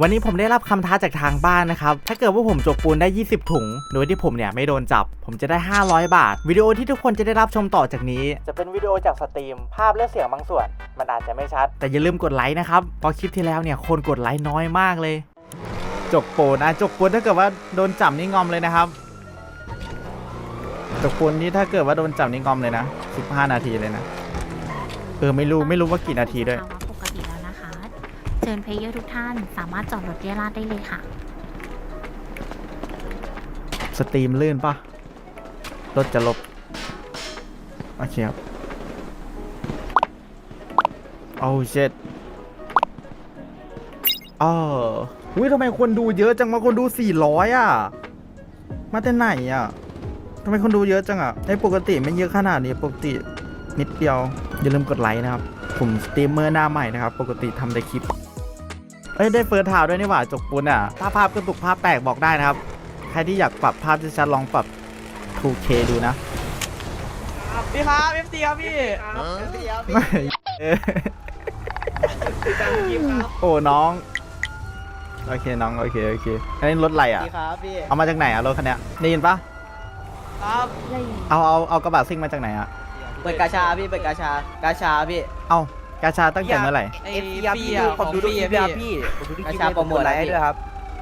วันนี้ผมได้รับคำท้าจากทางบ้านนะครับ ถ้าเกิดว่าผมจกปูนได้ 20 ถุง โดยที่ผมเนี่ยไม่โดนจับ ผมจะได้ 500 บาท วิดีโอที่ทุกคนจะได้รับชมต่อจากนี้ จะเป็นวิดีโอจากสตรีม ภาพและเสียงบางส่วน มันอาจจะไม่ชัด แต่อย่าลืมกดไลค์นะครับเพราะคลิปที่แล้วเนี่ยคนกดไลค์น้อยมากเลย จกปูนอะจกปูนถ้าเกิดว่าโดนจับนี่งอมเลยนะครับ จกปูนนี่ถ้าเกิดว่าโดนจับนี่งอมเลยนะ 15 นาทีเลยนะ เออไม่รู้ไม่รู้ว่ากี่นาทีด้วย เชิญเพลเยอร์ทุกท่านสามารถจอดรถเรียราดได้เลยค่ะ สตรีมลื่นปะรถจะลบ โอเคครับ โอ้เช็ดอ๋ออุ้ยทำไมคนดูเยอะจังมาคนดู 400 อะ มาแต่ไหนอะทำไมคนดูเยอะจังอะในปกติไม่เยอะขนาดนี้ปกตินิดเดียว อย่าลืมกดไลค์นะครับ ผมสตรีมเมอร์หน้าใหม่นะครับ ปกติทำแต่คลิป เอ้ยได้เฟิร์สทาวด้วยนี่หว่าจกปุนอะ ถ้าภาพกระตุกภาพแตกบอกได้นะครับ ใครที่อยากปรับภาพที่ชัดลองปรับ 2K ดูนะ พี่ครับเอฟซีครับพี่ไม่เออโอ้น้อง โอเคน้องโอเคโอเคอันนี้รถอะไรอะพี่ครับพี่เอามาจากไหนอะรถคันเนี้ยได้ยินปะครับเอาเอาเอากระบะซิ่งมาจากไหนอะ เปิดกาชาพี่เปิดกาชากาชาพี่ เอา กาชาตั้งแต่เมื่อไหร่ ไอ้พี่อะผมดูพี่พี่พี่กาชาโปรโมทอะไรให้ด้วยครับ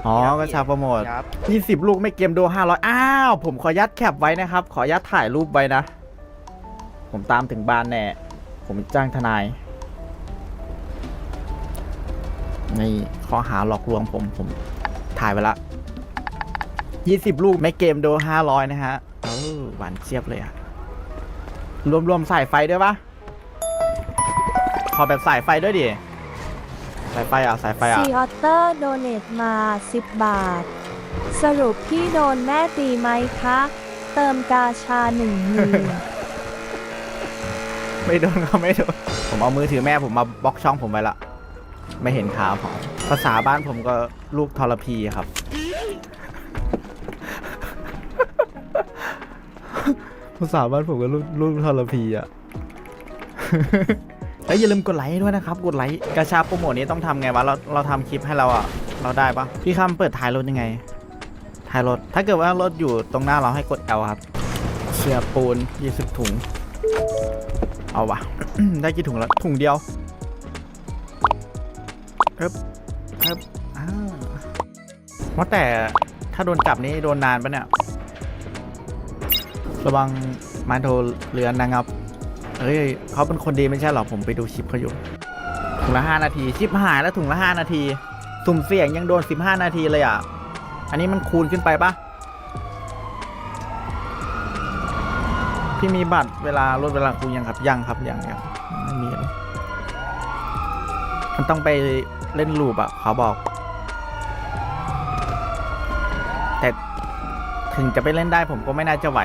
อ๋อกาชาโปรโมทยี่สิบลูกไม่เกมโดห้าร้อยอ้าว ผมขอยัดแคปไว้นะครับ ขอยัดถ่ายรูปไว้นะ ผมตามถึงบ้านแน่ ผมจ้างทนาย นี่ข้อหาหลอกลวงผมผมถ่ายไปละยี่สิบลูกไม่เกมโดห้าร้อยนะฮะเออหวานเจี๊ยบเลยอะรวมรวมสายไฟด้วยปะข อแบบสายไฟด้วยดิ สายไฟอะ สายไฟอะ ซีออเตอร์โดเนตมา 10 บาท สรุปพี่โดนแม่ตีไหมคะ เติมกาชาหนึ่งหมื่น ไม่โดนก็ไม่โดน ผมเอามือถือแม่ผมมาบล็อกช่องผมไว้ละ ไม่เห็นขาผมภาษาบ้านผมก็ลูกทรพีครับ ภาษาบ้านผมก็ลูกลูกทรพีอะ แล้วอย่าลืมกดไลค์ด้วยนะครับ กดไลค์กระชาโปรโมทนี้ต้องทำไงวะ เราเราทำคลิปให้เราอะ เราได้ปะพี่คำเปิดท้ายรถยังไงท้ายรถ ถ้าเกิดว่ารถอยู่ตรงหน้าเราให้กด L ครับ เชียร์ปูน 20 ถุง เอาวะ ได้กี่ถุงแล้ว ถุงเดียวเอ๊บเอ๊บอ้าวว่าแต่ถ้าโดนจับนี่โดนนานปะเนี่ย ระวังมาโทรเรือนนะครับ เอ้ยเขาเป็นคนดีไม่ใช่หรอผมไปดูคลิปเขาอยู่ถุงละห้านาทีชิปหายแล้วถุงละห้านาที สุ่มเสี่ยงยังโดนสิบห้านาทีเลยอะ อันนี้มันคูณขึ้นไปปะพี่มีบัตรเวลารถเวลาคูยังครับยังครับยังยังไม่มีเลยมันต้องไปเล่นลูปอะเขาบอก แต่ถึงจะไปเล่นได้ผมก็ไม่น่าจะไหว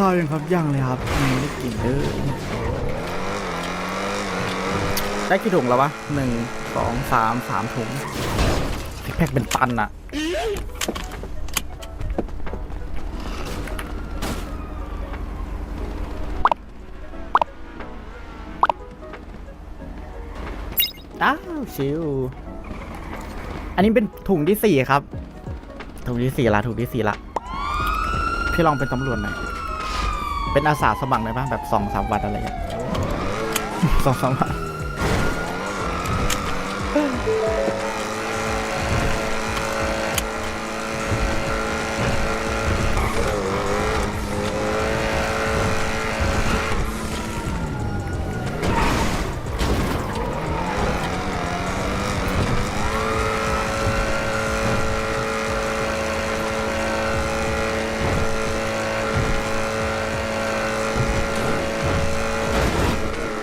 ข้าวยังครับยังเลยครับยังไม่ได้กินเลยได้กี่ถุงแล้ววะหนึ่งสองสามสามถุงแพ็คเป็นตันอะอ้าวชิว อันนี้เป็นถุงที่สี่ครับ ถุงที่สี่ละถุงที่สี่ละ พี่ลองเป็นตำรวจหน่อย เป็นอาสาสมัครได้ปะแบบสองสามวันอะไรอย่างเงี้ยสองสามวัน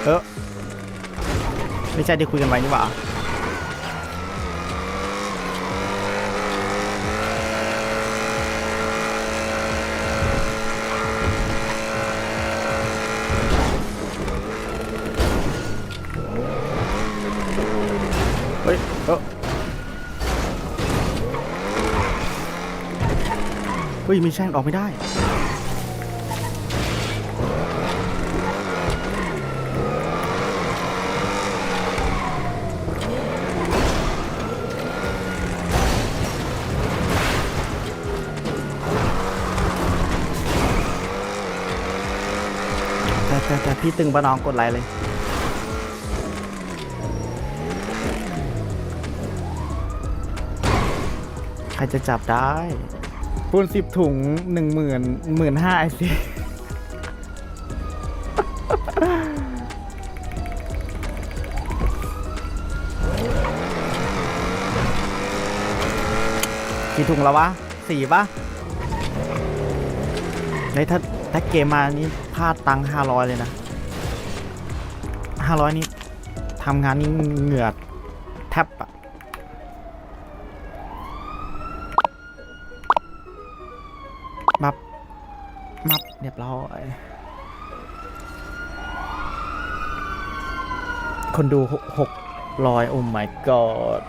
เออไม่ใช่ที่คุยกันไว้นี่หว่าเฮ้ยเออเฮ้ยมีแช่งออกไม่ได้ ต่แต่พี่ตึงปะน้องกดไลค์เลย ใครจะจับได้ปูนสิบถุงหนึ่งหมื่นหมื่นห้าไอซีกี่ถุงแล้ววะสี่ปะเฮ้ยถ้าถ้าเกมมานี่พลาดตังห้าร้อยเลยนะ ห้าร้อยนี่ทำงานนี่เหงื่อแทบอะมับมับเรียบร้อยคนดูหกร้อยโอ้ my god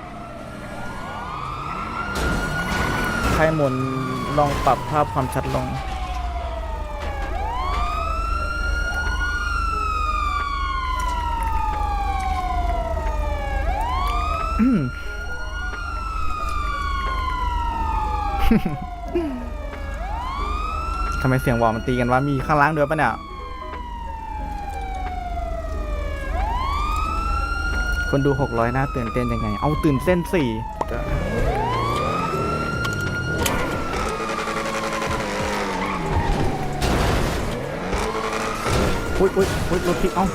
ใครหมุนลองปรับภาพความชัดลง ทำไมเสียงวอมันตีกันว่ามีข้างล่างด้วยปะเนี่ย คนดู600น่าตื่นเต้นยังไง เอาตื่นเส้นสี่อุ้ยอุ้ยอุ้ยรถพลิกเอ้า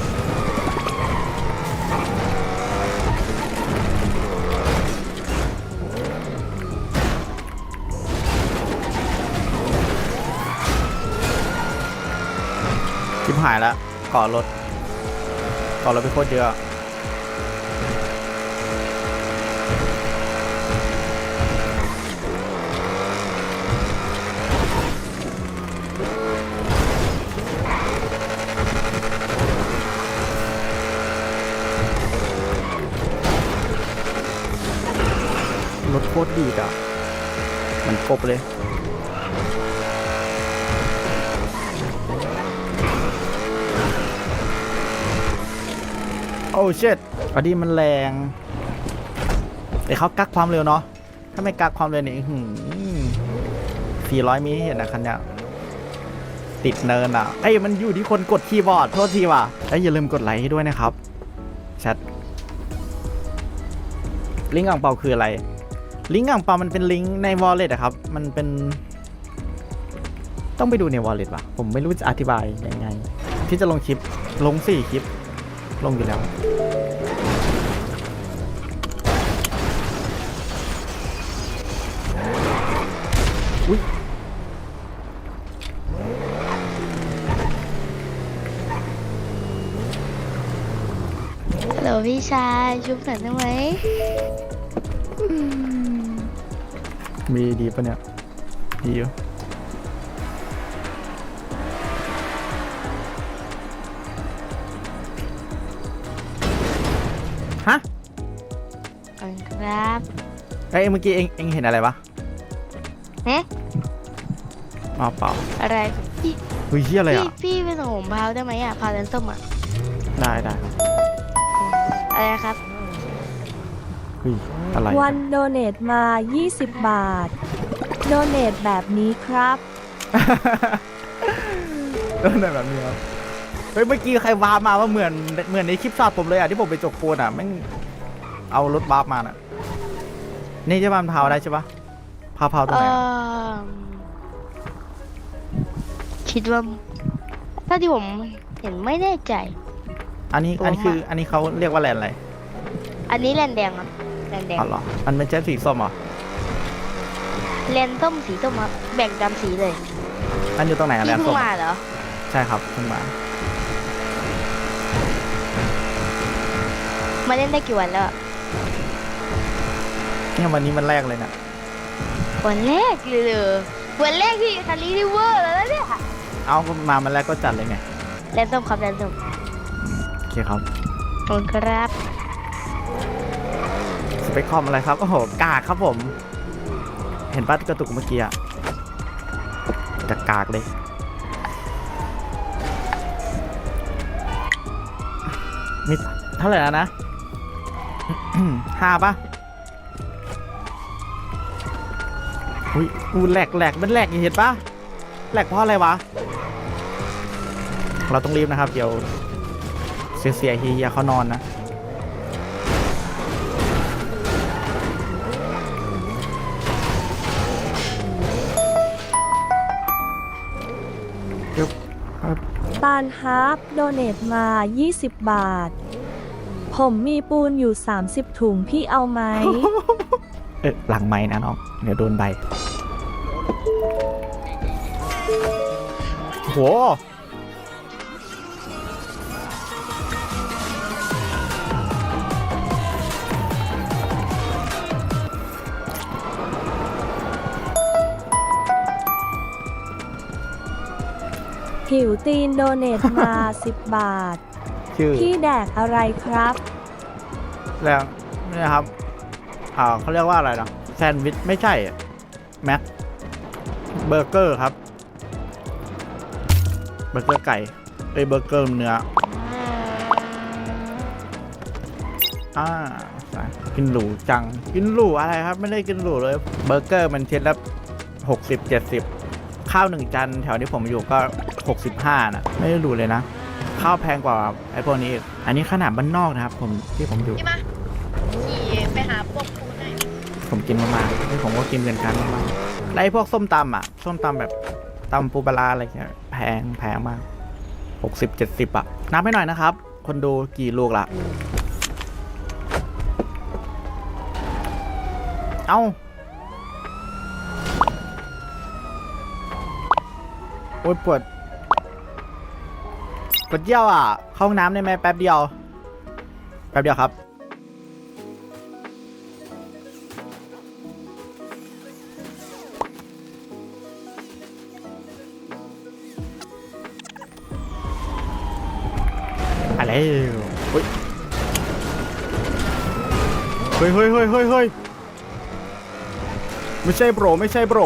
หายแล้วกาะรถกาะรถไปโคตรเยอะรถโคตรดีอะ มันกบเลย โอ้เช็ดอดีมันแรงแต่เขากักความเร็วเนาะ ถ้าไม่กักความเร็วนี่สี่ร้อยมีให้เห็นนะคันเนี้ยติดเนินอะ เอ้ย มันอยู่ที่คนกดคีย์บอร์ด โทษทีว่ะแล้วอย่าลืมกดไลค์ให้ด้วยนะครับแชทลิงก์อ่างเปาคืออะไร ลิงก์อ่างเปามันเป็นลิงก์ใน wallet อะครับ มันเป็น ต้องไปดูใน wallet ว่ะ ผมไม่รู้จะอธิบายยังไง ที่จะลงคลิป ลงสี่คลิป ลงอยู่แล้วอุ้ยฮัลโหลพี่ชายชุบหน่อยได้ไหมมีดีปะเนี่ย ดีอยู่ เอ้ยเมื่อกี้เองเองเห็นอะไรปะเอ๊ะอ๋อเปล่าอะไรพี่เฮ้ยเฮียอะไรพี่อะ พี่ไปส่งผมพาวได้ไหมอะพาวแลนส้มอะได้ได้ครับอะไรนะครับเฮ้ยอะไรวันโดเนตมา 20 บาท โดเนตแบบนี้ครับโดนแบบนี้ครับเฮ้ยเมื่อกี้ใครวาร์ปมาว่าเหมือนเหมือนในคลิปช็อตผมเลยอะที่ผมไปจกปูนอะแม่งเอารถวาร์ปมาน่ะ นี่จะบานพาวได้ใช่ปะพาวพาวตรงเอไหนอะอคิดว่าถ้าที่ผมเห็นไม่แน่ใจ อันนี้อันนี้คืออันนี้เขาเรียกว่าแลนด์อะไรอันนี้แลนแดงครับแลนแดงอ๋อเหรอมันเป็นเจ็ตสีส้มเหรอแลนส้มสีส้มครับแบ่งตามสีเลยอันอยู่ตรงไหนอะแลพี่นด์เพิ่ส้งมมาเหรอใช่ครับเพิ่งมามาเล่นได้กี่วันแล้ว เนี่ยวันนี้มันแรกเลยนะวันแรกเลยเหรอวันแรกที่คันนี้ที่เวอร์แล้วนะเนี่ยเอาก็มามันแรกก็จัดเลยไงแลนส้มครับแลนส้มโอเคครับขอบคุณครับสเปคคอมอะไรครับโอ้โหกากครับผม เห็นป้ากระตุกเมื่อกี้อะกากากๆเลยมีเท่าไหร่แล้วนะห้าปะ อุ้ยอูแหลกแหลกมันแหลกเห็นปะแหลกเพราะอะไรวะ เราต้องรีบนะครับ เดี๋ยว เสียเสียๆเฮียๆเขานอนนะเดี๋ยวครับตาลฮาร์ปโดเนตมา 20 บาท ผมมีปูนอยู่ 30 ถุงพี่เอาไหม เออหลังไม้นะน้อง เดี๋ยวโดนใบ โหหิวตีนโดเนตมา 10 บาท ชื่อ พี่แดกอะไรครับแล้วนี่นะครับ อ่าเขาเรียกว่าอะไรนะแซนด์วิชไม่ใช่อะแม็กเบอร์เกอร์ครับ เบอร์เกอร์ไก่เอ้ยเบอร์เกอร์เนื้ออ่ากินหรูจัง กินหรูอะไรครับ ไม่ได้กินหรูเลย เบอร์เกอร์มันเช็ดละหกสิบเจ็ดสิบข้าวหนึ่งจานแถวที่ผมอยู่ก็หกสิบห้านะไม่ได้หรูเลยนะ ข้าวแพงกว่าไอ้พวกนี้อีกอันนี้ขนาดบ้านนอกนะครับ ผมที่ผมอยู่ พี่มาขี่ไปหาพวกคุณหน่อยผมกินมากๆที่ผมก็กินเหมือนกันมากๆแล้วไอ้พวกส้มตำอะ ส้มตำแบบตำปูปลาร้าอะไรเงี้ย แพงแพงมากหกสิบเจ็ดสิบอะนับให้หน่อยนะครับ คนดูกี่ลูกละเอ้าโอ๊ยปวดปวดเยี่ยวอะ เข้าห้องน้ำได้ไหมแป๊บเดียว แป๊บเดียวครับ ฮ้ยเฮ้ยเฮ้ยเฮ้ยเฮ้ยไม่ใช่โบรไม่ใช่โบร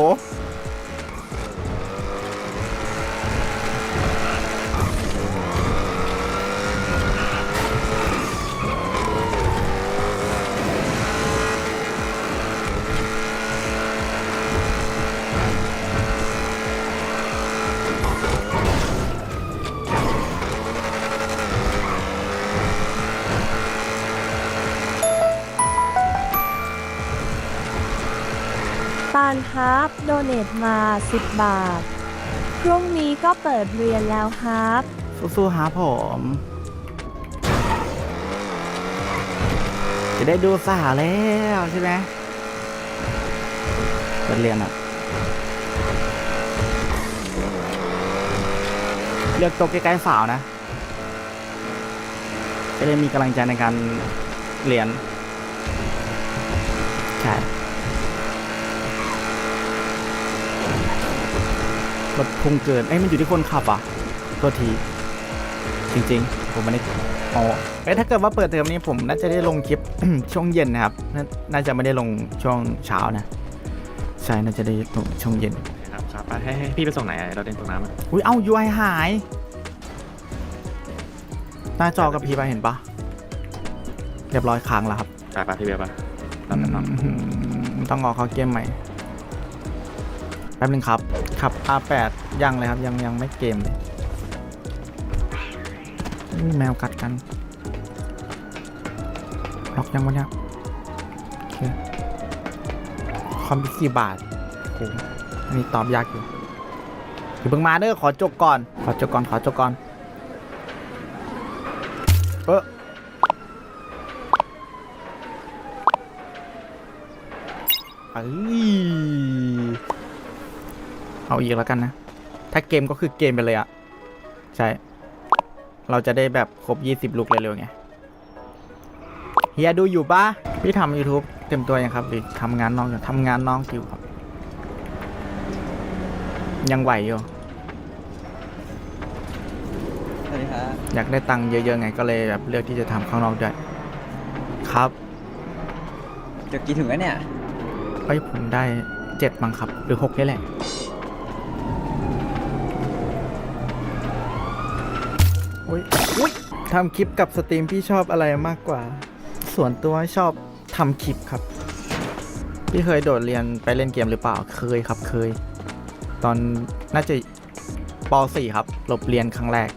าลฮาร์ปโดเนตมา 10 บาท พรุ่งนี้ก็เปิดเรียนแล้วฮาร์ปสู้ๆหาผม จะได้ดูสาวแล้วใช่ไหมเปิดเรียนอะ เลือกโต๊ะใกล้ๆสาวนะ จะได้มีกำลังใจในการเรียน ใช่ รถพุ่งเกินเอ้ยมันอยู่ที่คนขับอะตัวที จริงๆ ผมไม่ได้อ๋อเอ้ยถ้าเกิดว่าเปิดเทอมนี้ผมน่าจะได้ลงคลิป ช่วงเย็นนะครับนาน่าจะไม่ได้ลงช่วงเช้านะ ใช่น่าจะได้ลงช่วงเย็นครับครับไปให้ให้พี่ไปส่งไหนอะเราเดินตรงน้ำอะอุ้ยเอ้า UI หาย หน้าจอกับพีไปเห็นปะเรียบร้อยค้างแล้วครับ ไปไปพี่เบียร์ไปรับกันเนาะอืมต้องออกเข้าเกมใหม่ แป๊บนึงครับขับ R8 ยังเลยครับยังยังไม่เกมเลยอุ๊ยแมวกัดกัน ล็อกยังวะเนี่ยโอเคคอมพิกี่บาทโหอันนี้ตอบยากอยู่เดี๋ยวเพิ่งมาเด้อขอจบก่อน ขอจบก่อน ขอจบก่อน เออเอ้ย เอาอีกแล้วกันนะ ถ้าเกมก็คือเกมไปเลยอะใช่ เราจะได้แบบครบ 20 ลูกเร็วๆไง เฮียดูอยู่ปะพี่ทำ YouTube เต็มตัวยังครับหรือทำงานน้องอยู่ทำงานน้องอยู่ครับ ยังไหวอยู่สวัสดีครับอยากได้ตังค์เยอะๆไงก็เลยแบบเลือกที่จะทำข้างนอกด้วยครับจะกี่ถึงแล้วเนี่ย เอ้ยผมได้เจ็ดมั้งครับ หรือหกนี่แหละ อุ้ยอุ้ยทำคลิปกับสตรีมพี่ชอบอะไรมากกว่า ส่วนตัวชอบทำคลิปครับ พี่เคยโดดเรียนไปเล่นเกมหรือเปล่า เคยครับเคย ตอนน่าจะป .4 ครับหลบเรียนครั้งแรก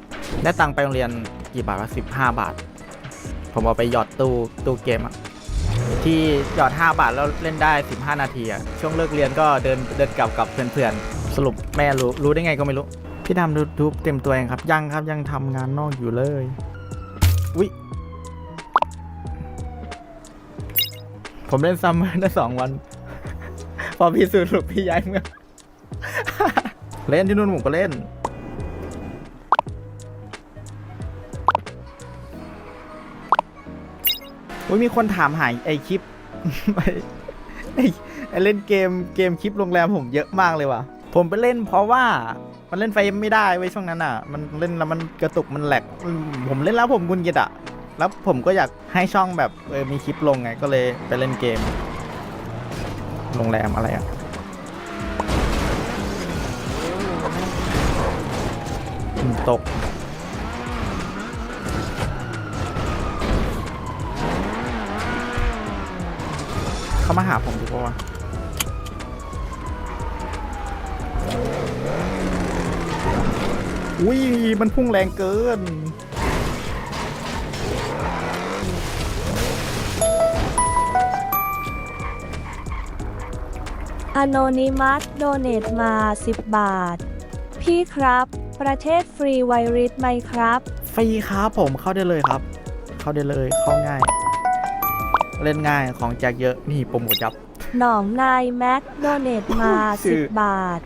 ได้ตังค์ไปโรงเรียนกี่บาทวะสิบห้าบาท ผมเอาไปหยอดตู้ตู้เกมอะที่หยอด 5 บาทแล้วเล่นได้ 15 นาทีอะช่วงเลิกเรียนก็เดินเดินกลับกับเพื่อนๆ สรุปแม่รู้รู้ได้ไงก็ไม่รู้ พี่ทำยูทูบเต็มตัวเองครับ ยังครับยังทำงานนอกอยู่เลย อุ๊ยผมเล่นซัมเมอร์ได้สองวัน พอพี่สูรุปพี่ย้ายเมืองเล่นที่นู่นผมก็เล่น อุ้ยมีคนถามหายไอคลิปไอไอ้ไอเล่นเกมเกมคลิปโรงแรมผมเยอะมากเลยว่ะ ผมไปเล่นเพราะว่า มันเล่นไฟไม่ได้ไว้ช่วงนั้นอะ มันเล่นแล้วมันกระตุกมันแหลก ผมเล่นแล้วผมกุนกิดอะ แล้วผมก็อยากให้ช่องแบบเออมีคลิปลงไงก็เลยไปเล่นเกม โรงแรมอะไรอะตกเขามาหาผมดีกว่า อุ้ยมันพุ่งแรงเกิน อโนนิมัสโดเนตมา 10 บาท พี่ครับ ประเทศฟรีไวริสไหมครับ ฟรีครับผมเข้าได้เลยครับ เข้าได้เลยเข้าง่าย เล่นง่ายของแจกเยอะนี่โปรโมทยับ หนองนายแม็กโดเนตมา ชื่อ 10 บาท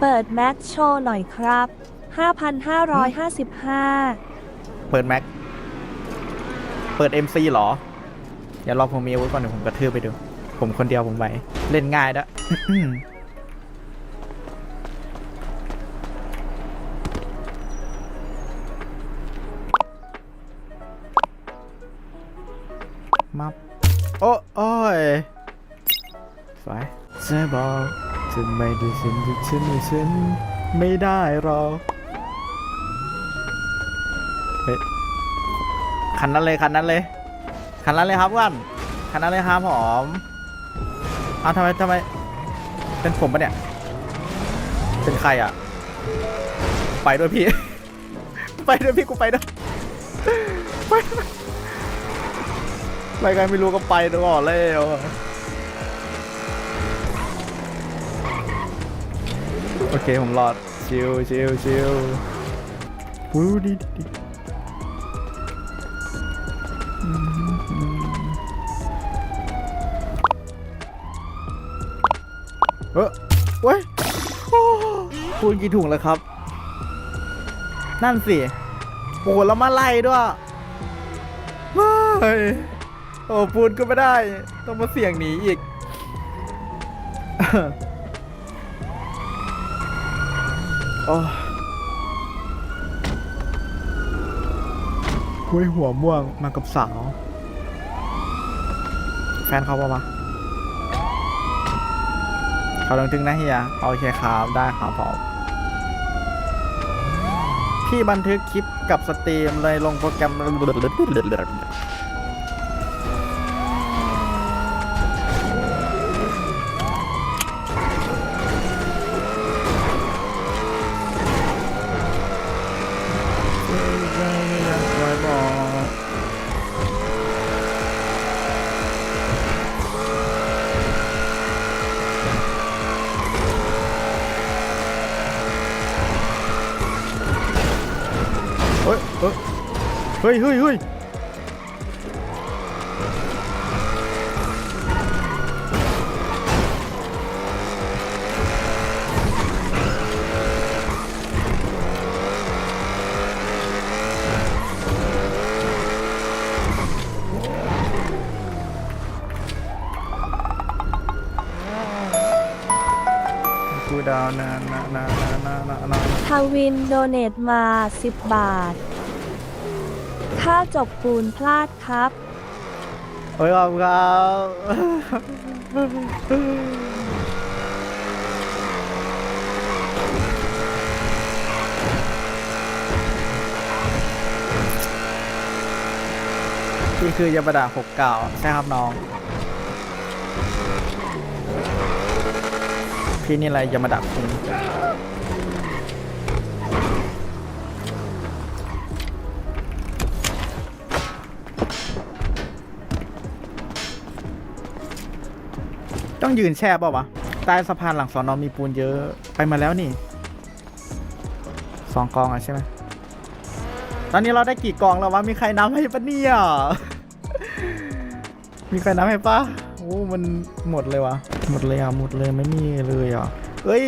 เปิดแม็กโชว์หน่อยครับ 5,555 เปิดแม็ก เปิด MC เหรอ อย่ารอผมมีอาวุธก่อนเดี๋ยวผมกระทืบไปดู ผมคนเดียวผมไหว เล่นง่ายด้วยมาโอ้โอ้ย สวยจะบอกจะไม่ได้ฉันที่ฉันไม่ฉันไม่ได้หรอก เฮ้ยคันนั้นเลยคันนั้นเลยคันนั้นเลยครับว่านคันนั้นเลยครับผมเอาทำไมทำไมเป็นผมปะเนี่ย เป็นใครอะ ไปด้วยพี่ ไปด้วยพี่กูไปด้วยไปไปกันไม่รู้ก็ไปตลอดเลยโอเคผมรอดชิวชิวชิววู้ดี คูณกี่ถุงแล้วครับ นั่นสิโอ้โหแล้วมาไล่ด้วยไม่โอ้ปูนก็ไม่ได้ ต้องมาเสี่ยงหนีอีก โอ้คุยหัวม่วงมากับสาว แฟนเขาปะวะเขาลงถึงนะเฮีย โอเคครับ ได้ครับผม พี่บันทึกคลิปกับสตรีมเลยลงโปรแกรม เฮ้ยเฮ้ยเฮ้ยกูดาวนานานานานานานาทวินโดเนตมา 10 บาท ค่าจบปูนพลาดครับ โอ้ยขอบคุณครับ นี่คือยาบดาหกเก่าใช่ครับน้อง พี่นี่อะไรยามาดาคุง ต้องยืนแช่เปล่าวะใต้สะพานหลังสอนอมีปูนเยอะไปมาแล้วนี่สองกองอะใช่ไหมตอนนี้เราได้กี่กองแล้ววะมีใครนับให้ปะเนี่ยมีใครนับให้ปะโอ้มันหมดเลยวะหมดเลยอะหมดเลยไม่มีเลยอะเอ้ย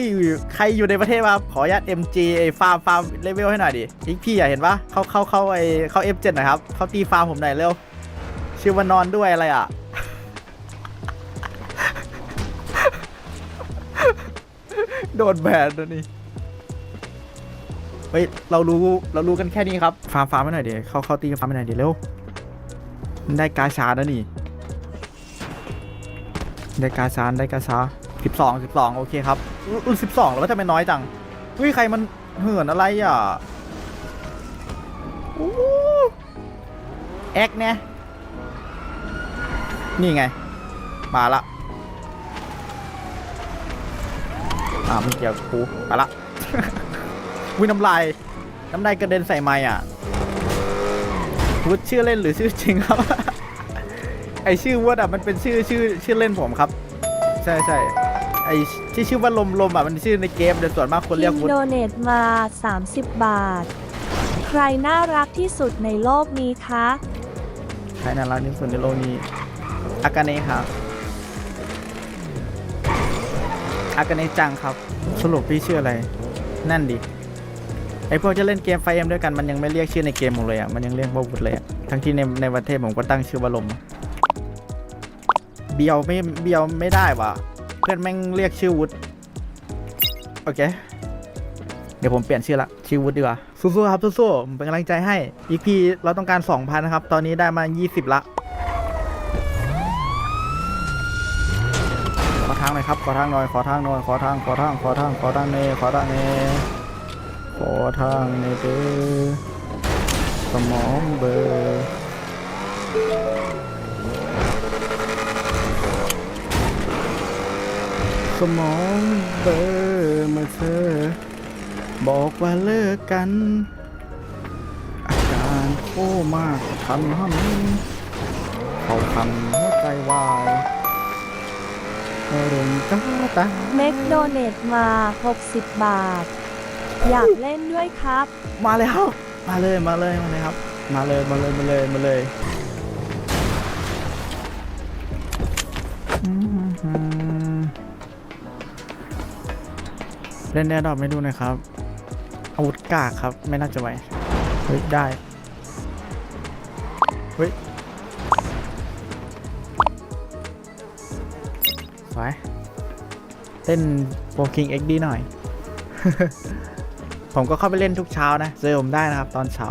ใครอยู่ในประเทศวะขออนุญาต MG ไอ้ฟาร์มฟาร์มเลเวลให้หน่อยดิอีกพี่อะเห็นปะเข้าเข้าเข้าไอ้เข้า F7 หน่อยครับเข้าตีฟาร์มผมหน่อยเร็วชื่อว่านอนด้วยอะไรอะ โดนแบนนะนี่เฮ้ยเรารู้เรารู้กันแค่นี้ครับฟาร์มฟาร์มไปหน่อยเดี๋ยวเข้าเข้าตีฟาร์มไปหน่อยเดี๋ยวเร็วมันได้กาชาแล้วนี่ ได้กาชาได้กาชาสิบสองสิบสองโอเคครับอุ้ยสิบสองแล้วทำไมน้อยจังอุ้ยใครมันเหินอะไรอะแอคเนี่ยนี่ไง มาละ อ่ามันเกี่ยวกับกูมาละ วิน้ำลาย น้ำลายกระเด็นใส่ไม้อะวุฒชื่อเล่นหรือชื่อจริงครับ ไอชื่อวุฒอะมันเป็นชื่อชื่อชื่อเล่นผมครับ ใช่ใช่ไอที่ชื่อว่าลมลมอะมันชื่อในเกมแต่ส่วนมากคนเรียกคิงวุฒโดเนตมา 30 บาท ใครน่ารักที่สุดในโลกนี้คะ ใครน่ารักที่สุดในโลกนี้อากาเนะครับ อากาเนจังครับ สรุปพี่ชื่ออะไร นั่นดิ ไอพวกจะเล่นเกมไฟเอ็มด้วยกันมันยังไม่เรียกชื่อในเกมผมเลยอะ มันยังเรียกว่าวุฒเลยอะ ทั้งที่ในในประเทศผมก็ตั้งชื่อว่าลม เบียวไม่เบียวไม่ได้ว่ะ เพื่อนแม่งเรียกชื่อวุฒโอเค เดี๋ยวผมเปลี่ยนชื่อละชื่อวุฒดีกว่า สู้ๆครับสู้ๆผมเป็นกำลังใจให้ EP เราต้องการ 2,000นะครับ ตอนนี้ได้มา 20 ละ ขอทางห น่อยครับ ขอทางหน่อย ขอทางหน่อย ขอทาง ขอทาง ขอทาง ขอทางเนขอทางเนขอทางเนเด้อสมองเบอร์สมองเบอร์เมื่อเธอ บอกว่าเลิกกัน อาการโค้มากทันหันเขาคันหัวใจวาย เริ่มตาตาเม็กโดเนตมา 60 บาท อยากเล่นด้วยครับ มาเลยครับ มาเลยมาเลยมาเลยครับ มาเลยมาเลยมาเลยมาเลยอืมเล่นแน่ดอกไม่ดูหนะครับ อาวุธกากครับ ไม่น่าจะไหวเฮ้ย ได้ เฮ้ย วยเต้นโปรคิงเอ็กดีหน่อย ผมก็เข้าไปเล่นทุกเช้านะเจอผมได้นะครับ ตอนเช้า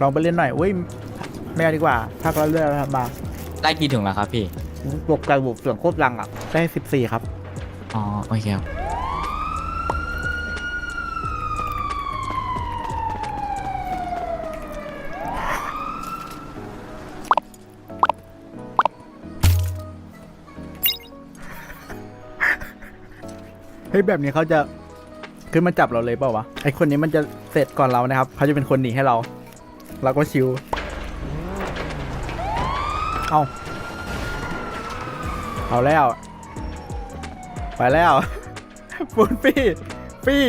ลองไปเล่นหน่อยอุ้ยไม่เอาดีกว่าถ้าเราเลือกแล้วบางได้กี่ถุงแล้วครับพี่ บวกไกลบวกเสียงโคตรรังอะ ได้สิบสี่ครับ อ๋อ โอเคครับ เฮ้ยแบบนี้เขาจะขึ้นมาจับเราเลยเปล่าวะไอคนนี้มันจะเสร็จก่อนเรานะครับเขาจะเป็นคนหนีให้เรา เราก็ชิวเอาเอาแล้ว ไปแล้วปูนปี้ปี้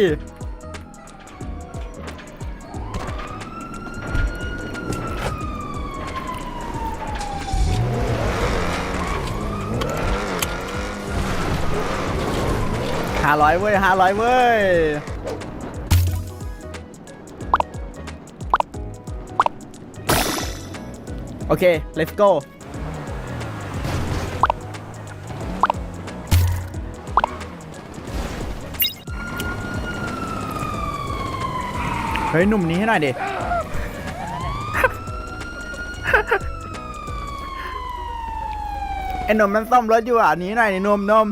อยเว้ยห้าร้อยเว้ยโอเค let's go เฮ้ย หนุ่มนี้ให้หน่อยดิ ไอ้หนุ่มมันซ่อมรถอยู่อะหนี้หน่อยนี่หนุ่มหนุ่ม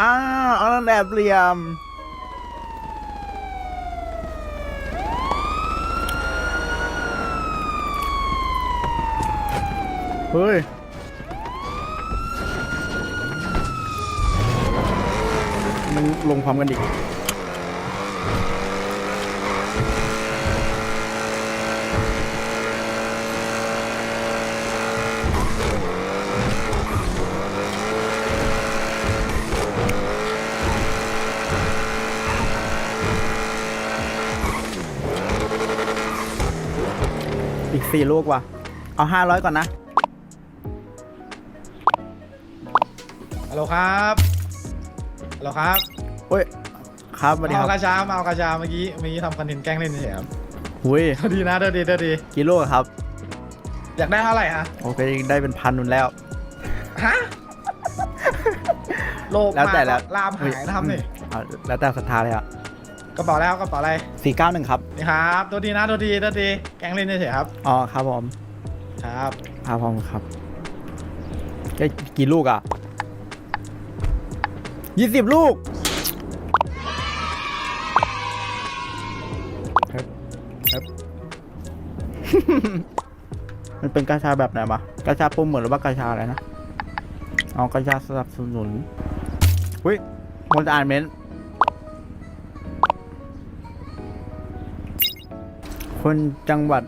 อ้าวเอาตั้งแต่เปลี่ยม เฮ้ย มันลงความกันอีก สี่ลูกว่ะ เอาห้าร้อยก่อนนะ ฮัลโหลครับฮัลโหลครับโอ้ย ครับสวัสดีคเอารับกระชามาเอากระชาเมื่อกี้เมื่อกี้ทำคอนเทนต์แกล้งเล่นเฉยๆครับหุยเท่าดีนะเท่าดีเท่าดีกี่ลูกครับ อยากได้เท่าไหร่ฮะโอเคได้เป็นพันนุนแล้ว ฮะโลกแล้วแต่แล้วลามหายนะครับนี่ เอาแล้วแต่ศรัทธาเลยอะ กระเป๋าแล้วกระเป๋าอะไรสี่เก้าหนึ่งครับ นี่ครับตัวดีนะตัวดีตัวดีแกล้งเล่นเฉยๆครับอ๋อครับผมครับครับผมครับได้กี่ลูกอะยี่สิบลูก ครับ ครับ มันเป็นกาชาแบบไหนมากาชาปุ่มเหมือนหรือว่ากาชาอะไรนะ เอากาชาสนับสนุนหุ้ยคนจะอ่านเม้นต์ คนจังหวัด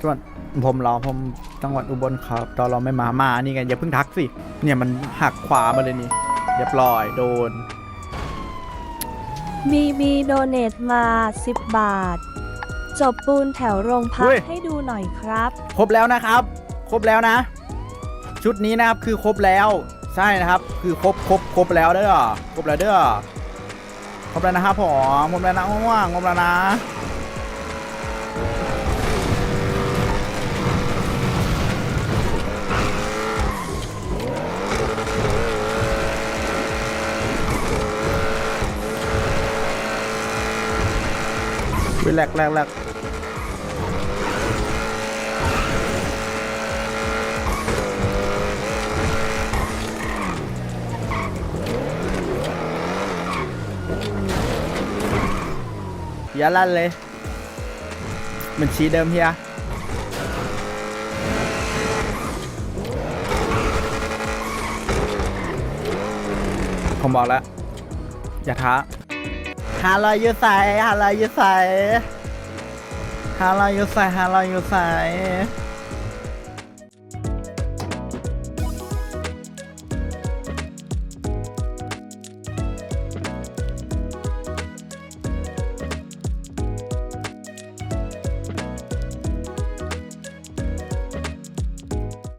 จังหวัดผมเหรอผมจังหวัดอุบลครับ ตอนเราไม่มา มานี่ไงอย่าเพิ่งทักสิ เนี่ยมันหักขวามาเลยนี่เรียบร้อยโดนบีบีโดเนตมา 10 บาท จบปูนแถวโรงพัอุ้กยให้ดูหน่อยครับ ครบแล้วนะครับ ครบแล้วนะ ชุดนี้นะครับคือครบแล้ว ใช่นะครับ คือครบครบครบแล้วเด้อครบแล้วเด้อครบแล้วนะครับผมครบแล้วนะว่างครบแล้วนะ วิแลกแลกแลกอย่าลั่นเลยบัญชีเดิมเฮียผมบอกแล้ว อย่าท้าาลอยอยู่ใส่หาลอยอยู่ใส่หาลอยอยู่ใส่หาลอยอยู่ใส่